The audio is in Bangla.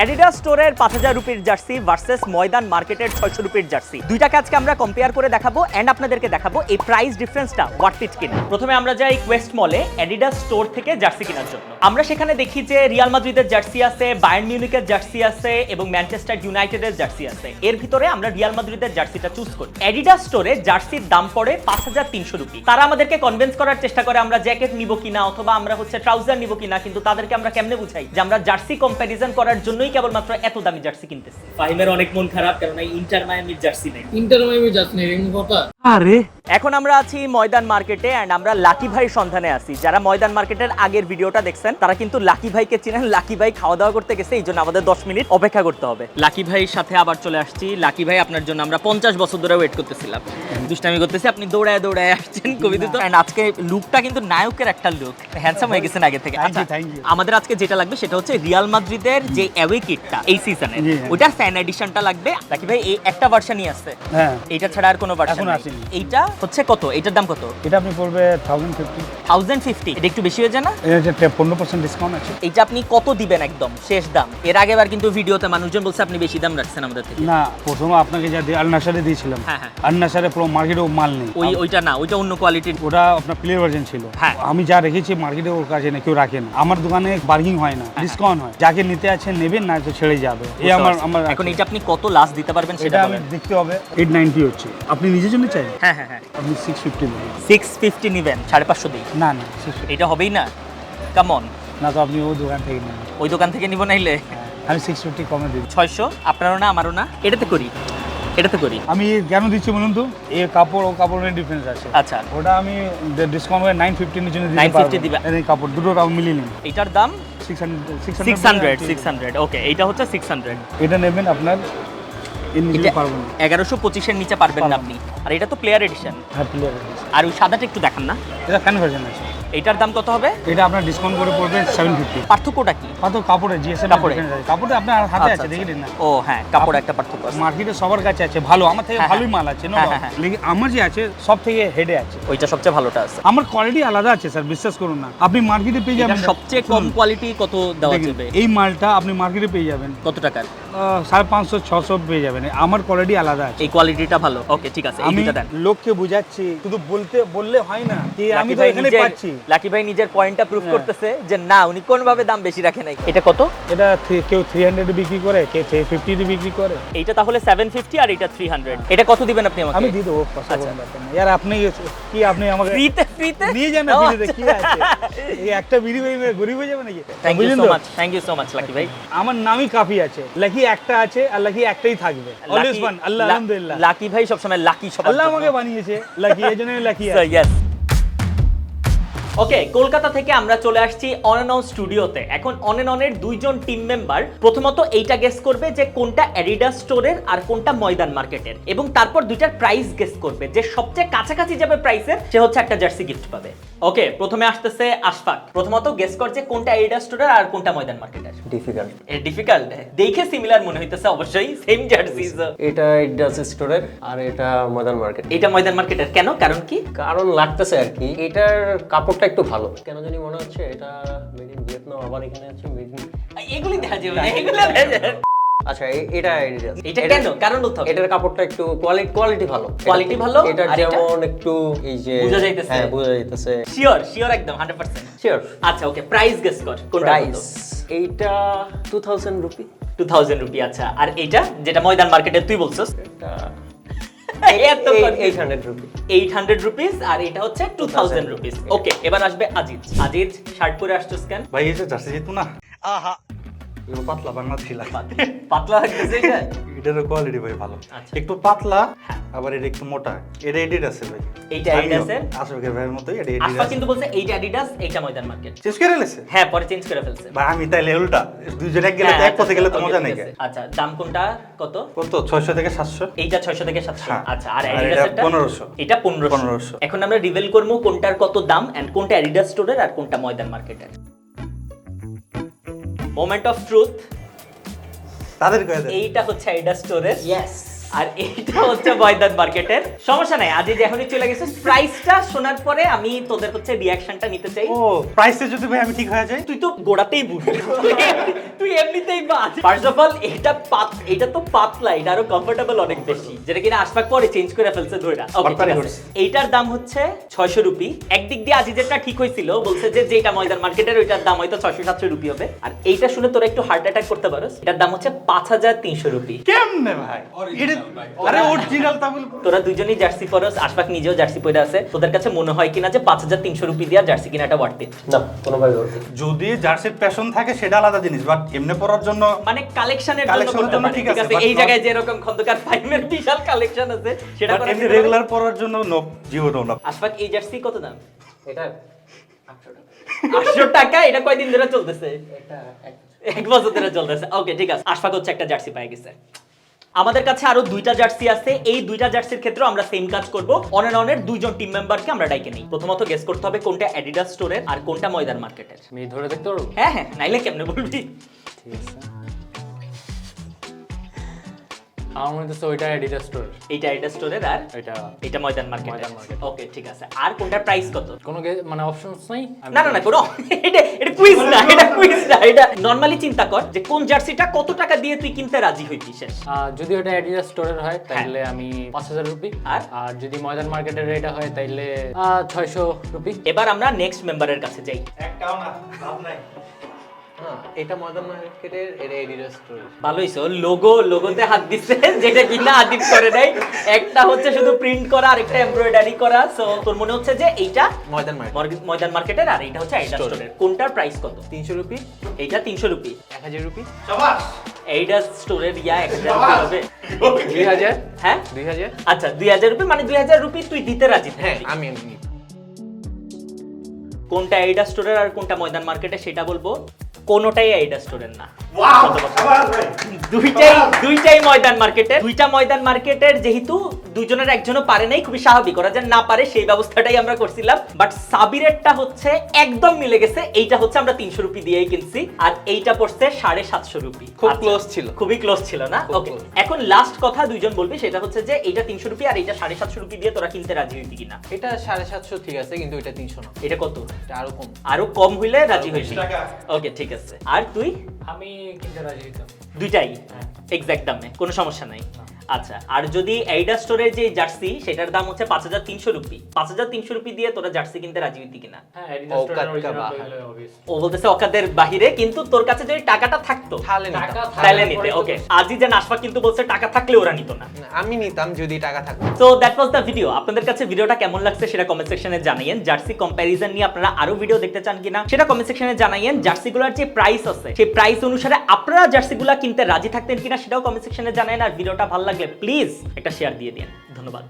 অ্যাডিডাস স্টোরের পাঁচ হাজার রুপির জার্সি ভার্সেস ময়দান মার্কেটের ছয়শো রুপির জার্সি। দুইটাকে আজকে আমরা কম্পেয়ার করে দেখাবো অ্যান্ড আপনাদেরকে দেখাবো এই প্রাইস ডিফারেন্সটা ওয়ার্থ ইট কিনা। প্রথমে আমরা যাই কোয়েস্ট মলে অ্যাডিডাস স্টোর থেকে জার্সি কেনার জন্য। আমরা সেখানে দেখি যে রিয়াল মাদ্রিদের জার্সি আছে বায়ার্ন মিউনিকের জার্সি আছে এবং ম্যানচেস্টার ইউনাইটেডের জার্সি আছে। এর ভিতরে আমরা রিয়াল মাদ্রিদের জার্সিটা চুজ করি। অ্যাডিডাস স্টোরে জার্সির দাম পড়ে পাঁচ হাজার তিনশো রুপি। তারা আমাদেরকে কনভিন্স করার চেষ্টা করে আমরা জ্যাকেট নিব কিনা অথবা আমরা হচ্ছে ট্রাউজার নিব কিনা, কিন্তু তাদেরকে আমরা কেমনে বুঝাই? যে আমরা জার্সি কম্প্যারিজন করার জন্যই কেবলমাত্র এত দামি জার্সি কিনতেছি। ফাহিমের অনেক মন খারাপ কারণ এই ইন্টার মায়ামির জার্সি নাই। ইন্টার মায়ামির জার্সি নেই কথা? এখন আমরা আছি ময়দান মার্কেটে এন্ড আমরা লাকি ভাই সন্ধানে আছি। যারা ময়দান মার্কেটের আগের ভিডিওটা দেখছেন তারা কিন্তু লাকি ভাইকে চিনেন। লাকি ভাই খাওয়া দাওয়া করতে গেছে এই জন্য আমাদের দশ মিনিট অপেক্ষা করতে হবে। লাকি ভাইয়ের সাথে আবার চলে আসছি। লাকি ভাই আপনার জন্য আমরা পঞ্চাশ বছর ধরে ওয়েট করতেছিলাম। দুষ্টামি করতেছি আপনি দৌড়ায় দৌড়ায় আসছেন কবিতা এন্ড আজকে লুকটা কিন্তু নায়কের একটা লুক হ্যান্ডসাম হয়ে গেছেন আগে থেকে। আচ্ছা, আমাদের আজকে যেটা লাগবে সেটা হচ্ছে রিয়াল মাদ্রিদের যে অ্যাওয়ে কিটটা এই সিজনে। ওইটার ফ্যান এডিশনটা লাগবে। লাকি ভাই এই একটা ভার্সনই আছে। হ্যাঁ। এইটা ছাড়া আর কোনো ভার্সন এইটা হচ্ছে কত? এটার দাম কত? এটা আপনি পড়বে থাউজেন্ড ফিফটি থাউজেন্ড ফিফটি এটা একটু বেশি হয়ে যায় না? এটা পনেরো পার্সেন্ট ডিসকাউন্ট আছে। এইটা আপনি কত দিবেন একদম? শেষ দাম। এর আগেবার কিন্তু ভিডিওতে মানুষজন বলছে আপনি বেশি দাম রাখছেন আমাদের থেকে। না প্রথমে আপনাকে যা দিয়ে আলনাসারে দিয়েছিলাম। হ্যাঁ, হ্যাঁ। আলনাসারে পুরো মার্কেটে মাল নেই। ওই ওইটা না ওইটা অন্য কোয়ালিটির ওটা আপনার প্লে ভার্জন ছিল। হ্যাঁ। আমি যা রেখেছি মার্কেটে ওর কাছে না কেউ রাখে না। আমার দোকানে বার্গিং হয় না ডিসকাউন্ট হয়। যাকে নিতে আছে নেবেন না তো ছেড়ে যাবে। এই আমার আমার এখন এটা আপনি কত লাস্ট দিতে পারবেন সেটা এটা আমি দেখতে হবে। এইট নাইনটি হচ্ছে। আপনি নিজের জন্য চাই হ্যাঁ হ্যাঁ হ্যাঁ। আপনি সিক্স ফিফটি নেবেন। সিক্স ফিফটি নিবেন সাড়ে পাঁচশো দিই না না এটা হবেই না? কেমন না তো আপনি ও দোকান থেকে নেবেন। ওই দোকান থেকে নিব নাইলে? হ্যাঁ, আমি সিক্স ফিফটি কমে দিই ছয়শো? আপনারও না আমারও না? এটাতে করি। এটাতে করি। আমি কেন দিচ্ছি বলুন তো? এর কাপড় ও কাপড়ের ডিফারেন্স আছে। আচ্ছা। ওটা আমি ডিসকাউন্ট করে নাইন ফিফটির জন্য দিতে 950 পারব দিবে। এই কাপড় দুটো দাম মিলিয়ে নিন। এটার দাম? Six hundred six hundred six hundred okay এইটা হচ্ছে সিক্স হান্ড্রেড এটা নেবেন আপনার এগারোশো পঁচিশের নিচে পারবেন না আপনি। আর এটা তো প্লেয়ার এডিশন হ্যাঁ প্লেয়ার আর ওই সাদাটা একটু দেখান না। এটা ফ্যান ভার্জন আছে। এইটার দাম কত হবে? এটা আপনার ডিসকাউন্ট করে পড়বে সেভেন ফিফটি পার্থক্যটা কি? কত কাপড়ে জিএসএম কাপড়ে। কাপড়ে আপনার হাতে আচ্ছা, আছে আচ্ছা। দেখে না। ও হ্যাঁ কাপড় একটা পার্থক্য আছে। মার্কেটে সবার কাছে আছে ভালো। আমার থেকে হ্যাঁ, ভালোই হ্যাঁ। মাল আছে না হ্যাঁ। লেকিন আমার যে আছে সব থেকে হেডে আছে। ওইটা সবচেয়ে ভালোটা আছে। আমার কোয়ালিটি আলাদা আছে স্যার বিশ্বাস করুন না। আপনি মার্কেটে পেয়ে যাবেন। সবচেয়ে কম কোয়ালিটি কত দেওয়া যাবে? এই মালটা আপনি মার্কেটে পেয়ে যাবেন। কত টাকার? সাড়ে পাঁচশো ছশো পেয়ে যাবেন। আমার কোয়ালিটি আলাদা আছে। এই কোয়ালিটিটা ভালো। ওকে ঠিক আছে আমি লোককে বুঝাচ্ছি শুধু বলতে বললে হয় না। কি আমি তো এখানে পাচ্ছি। লাকি ভাই নিজের পয়েন্টটা প্রুফ হ্যাঁ। করতেছে যে না উনি কোন ভাবে দাম বেশি রাখে নাই। এটা কত? এটা কেউ থ্রি হান্ড্রেড বিক্রি করে কেউ ফিফটি বিক্রি করে। এইটা তাহলে সেভেন ফিফটি আর এটা থ্রি হান্ড্রেড এটা কত দিবেন আপনি আমাকে? আমি দিয়ে দেবো আচ্ছা। ইয়ার আপনি কি আপনি আমাকে ফ্রিতে ফ্রিতে নিয়ে যান না বিড়িতে কি আছে? এই একটা বিড়ি বেড়ি গরিব হয়ে যাবে নাকি? Thank you so much thank you so much lucky ভাই। আমার নামই কাফি আছে লাকি একটা আছে আর লাকি একটাই থাকবে। অলওয়েজ ওয়ান আল্লাহ আলহামদুলিল্লাহ। লাকি ভাই সবসময় লাকি সব আল্লাহ আমাকে বানিয়েছে লাকি এই জন্য লাকি আছে। ইয়েস ওকে কলকাতা থেকে আমরা চলে আসছি অন এন্ড অন স্টুডিওতে এখন অন এন্ড অনের দুইজন টিম মেম্বার প্রথমত এইটা গেস করবে যে কোনটা অ্যাডিডাস স্টোরের আর কোনটা ময়দান মার্কেটের এবং তারপর দুইটার প্রাইস গেস করবে যে সবচেয়ে কাছাকাছি যাবে প্রাইসের সে হচ্ছে একটা জার্সি গিফট পাবে। ওকে প্রথমে আসতেছে আশফাক। প্রথমত গেস কর যে কোনটা অ্যাডিডাস স্টোরের আর কোনটা ময়দান মার্কেটের ডিফিকাল্ট ডিফিকাল্ট দেখে সিমিলার মনে হইতেছে অবশ্যই সেম জার্সি এটা ইডাস স্টোরের আর এটা ময়দান মার্কেট এটা ময়দান মার্কেটের কেন? কারণ কি? কারণ লাগতেছে আর কি এটার কাপড়টা একটু ভালো। কেন জানি মনে হচ্ছে এটা মেড ইন ভিয়েতনাম আবার এখানে আছে মেড ইন এগুলি দেখা যাবে না এগুলি। আচ্ছা এটা এটা কেন? কারণ হবে। এটার কাপড়টা একটু কোয়ালিটি কোয়ালিটি ভালো। Quality ভালো, আর এটা? যেমন একটু এই যে বোঝা যাইতেছে। হ্যাঁ বোঝা যাইতেছে। শিওর শিওর একদম 100% শিওর আচ্ছা ওকে প্রাইস গেস কর কোনটা প্রাইস এইটা টু থাউজেন্ড রুপি 2000 রুপি আচ্ছা। আর এটা যেটা ময়দান মার্কেটে তুই বলছস? এটা এইট হান্ড্রেড রুপিস আর এটা হচ্ছে 2000 রুপিস ওকে এবার আসবে আজিজ আজিজ শার্ট পরে আসছো কেন? ভাই এসে জার্সি যেত না? আহা। এগুলো পাতলা বাংলাদেশি লাগে পাতলা লাগতেছে কোয়ালিটি ভাই ভালো। আচ্ছা। একটু পাতলা আবার এটা একটু মোটা। এটা এডিট আছে ভাই। এইটা? আশোকের ভাইয়ের মতোই এটা কিন্তু বলছে এইটা অ্যাডিডাস এইটা ময়দান মার্কেট চেঞ্জ করে হ্যাঁ পরে চেঞ্জ করে ফেলছে। বা আমি তাইলে উল্টা। দুইজন এক গেলে হ্যাঁ, এক পথে গেলে তো মজা ঠিক নেই আছে। আচ্ছা দাম কোনটা? কত? কত? ছয়শো থেকে সাতশো। এইটা 600 থেকে 700 হ্যাঁ। আচ্ছা আর এটা 1500 এটা 1500 1500 এখন আমরা রিভিল করব কোনটার কত দাম এন্ড কোনটা অ্যাডিডাস স্টোরের আর কোনটা ময়দান মার্কেটের মোমেন্ট অফ ট্রুথ তাদের কয়ে এইটা হচ্ছে আইডা স্টোরেজ ইয়েস আর এইটা হচ্ছে ময়দান মার্কেটের। সমস্যা নাই আজ যে এখনই চলে গেছে প্রাইসটা শোনার পরে আমি তোদের হচ্ছে রিয়াকশনটা নিতে চাই। ও প্রাইসে যদি ভাই আমি ঠিক হয়ে যাই? তুই তো গোড়াতেই বুঝবি তুই এমনিতেই বাজ। ফার্স্ট অফ অল এটা পাত এটা তো পাতলা এটা আরও কমফোর্টেবল অনেক বেশি। যেটা কিনা আসবাক পরে চেঞ্জ করে ফেলছে ধইরা। ওকে এইটার দাম হচ্ছে 600 রুপি। একদিক দিয়ে আজিজেরটা ঠিক হয়েছিল বলছে যে যেটা ময়দান মার্কেটের ওইটার দাম হয়তো 600 700 রুপি হবে। আর এইটা শুনে তোরা একটু হার্ট অ্যাটাক করতে পারোস এটার দাম হচ্ছে 5300 রুপি। কেমনে ভাই? এটা- আরে অরিজিনাল তা বল তোরা দুজনেই জার্সি পরস আশফাক নিজেও জার্সি পরে আছে। তোদের কাছে মনে হয় কিনা যে 5300 রুপি দিয়ে জার্সি কিনাটা না কোনোভাবে যদি জার্সির প্যাশন থাকে সেটা আলাদা জিনিস বাট এমনি পরার জন্য মানে কালেকশনের জন্য Collection-এর করতে পারে ঠিক আছে, এই জায়গায় যেরকম খন্দকার ফাইমের বিশাল কালেকশন আছে সেটা এমনি রেগুলার পরার জন্য নো জিও নো না আশফাক এই জার্সি কত দাম? এটা আটশো টাকা এটা কয়দিন ধরে চলতেছে? এক বছর। ধরে চলতেছে। ওকে ঠিক আছে। আশফাক হচ্ছে একটা জার্সি পাই গেছে। আমাদের কাছে আরও দুইটা জার্সি আছে। এই দুইটা জার্সির ক্ষেত্রে আমরা সেম কাজ করব। অন এন অনের দুইজন টিম মেম্বারকে আমরা ডাইকে নিই। প্রথমত গেস করতে হবে কোনটা অ্যাডিডাস স্টোরের আর কোনটা ময়দান মার্কেটের আমি ধরে দেখতে পারব হ্যাঁ হ্যাঁ নাইলে কেমনে বলবি? ঠিক আছে। আমার মনে হচ্ছে ওইটা অ্যাডিডাস স্টোর এইটা অ্যাডিডাস স্টোরের আর এটা এটা ময়দান মার্কেট ময়দান market। ওকে ঠিক আছে। আর কোনটার প্রাইস কত? কোনো মানে অপশনস নাই? না না না কোনো এটা এটা কুইজ না এটা কুইজ না এটা নরমালি চিন্তা কর যে কোন জার্সিটা কত টাকা দিয়ে তুই কিনতে রাজি হইবি শেষ। আহ, যদি ওটা অ্যাডিডাস স্টোরের হয় তাহলে আমি পাঁচ হাজার রুপি আর? আর যদি ময়দান মার্কেটের এটা হয় তাহলে ছয়শো রুপি এবার আমরা নেক্সট মেম্বারের কাছে যাই। একটাও না লাভ নাই। হ্যাঁ এটা ময়দান মার্কেটের এটা এডিডাস স্টোর ভালো হইছো। লোগো লোগোতে হাত দিচ্ছে যেটা কিনা আদিত করে নাই। একটা হচ্ছে শুধু প্রিন্ট করা আর একটা এমব্রয়ডারি করা। সো তোর মনে হচ্ছে যে এইটা ময়দান মার্কেট ময়দান মার্কেটের আর এইটা হচ্ছে Store। স্টোরের কোনটার প্রাইস কত? তিনশো রুপি। এইটা তিনশো রুপি। এক হাজার রুপি। শাবাশ এইটা স্টোরের ইয়া একটা হবে। দুই হাজার? হ্যাঁ? দুই হাজার? আচ্ছা দুই হাজার রুপি মানে দুই হাজার রুপি তুই দিতে রাজি হ্যাঁ আমি আমি কোনটা এইডা স্টোরের আর কোনটা ময়দান মার্কেটে সেটা বলব। কোনোটাই এইডা স্টোরের না। দুইটাই দুইটাই ময়দান মার্কেটের দুইটা ময়দান মার্কেটের যেহেতু দুইজনের একজনও পারে নাই খুবই স্বাভাবিক। ওরা যে না পারে সেই ব্যবস্থাটাই আমরা করছিলাম। বাট সাবিরেরটা হচ্ছে একদম মিলে গেছে। এইটা হচ্ছে আমরা তিনশো রুপি দিয়েই কিনছি। আর এইটা পড়ছে সাড়ে সাতশো রুপি। খুব আচ্ছা, close ছিল। খুবই ক্লোজ ছিল না? ওকে এখন লাস্ট কথা দুইজন বলবি সেটা হচ্ছে যে এইটা তিনশো রুপি আর এইটা সাড়ে সাতশো রুপি দিয়ে তোরা কিনতে রাজি হইবি কিনা? এটা সাড়ে সাতশো ঠিক আছে কিন্তু এটা তিনশো না। এটা কত? আরও কম। আরও কম হইলে রাজি হইবি। টাকা। ওকে ঠিক আছে। আর তুই? আমি কিনতে রাজি হইতাম। দুইটাই? এক্সাক্ট দামে। কোনো সমস্যা নাই। আচ্ছা আর যদি এইডা স্টোরের যে জার্সি সেটার দাম হচ্ছে পাঁচ হাজার তিনশো রুপি। পাঁচ হাজার তিনশো রুপি দিয়ে তোরা জার্সি কিনতে রাজি হইতি কিনা? হ্যাঁ ও বলতেছে অকাদের বাহিরে কিন্তু তোর কাছে যদি টাকাটা থাকতো তাহলে নিতাম। তাহলে নিতে ওকে আজি যে নাশফা কিন্তু বলছে টাকা থাকলে ওরা নিত না। আমি নিতাম যদি টাকা থাকতো। তো দ্যাট ওয়াজ দ্য ভিডিও আপনাদের কাছে ভিডিওটা কেমন লাগছে সেটা কমেন্ট সেকশনে জানাইয়েন। জার্সি কম্প্যারিজন নিয়ে আপনারা আরও ভিডিও দেখতে চান কিনা সেটা কমেন্ট সেকশনে জানাইয়েন। জার্সিগুলোর যে প্রাইস আছে সেই প্রাইস অনুসারে আপনারা জার্সিগুলো কিনতে রাজি থাকতেন কিনা সেটাও কমেন্ট সেকশনে জানাইন আর ভিডিওটা ভালো লাগলে প্লিজ একটা শেয়ার দিয়ে দিন। ধন্যবাদ।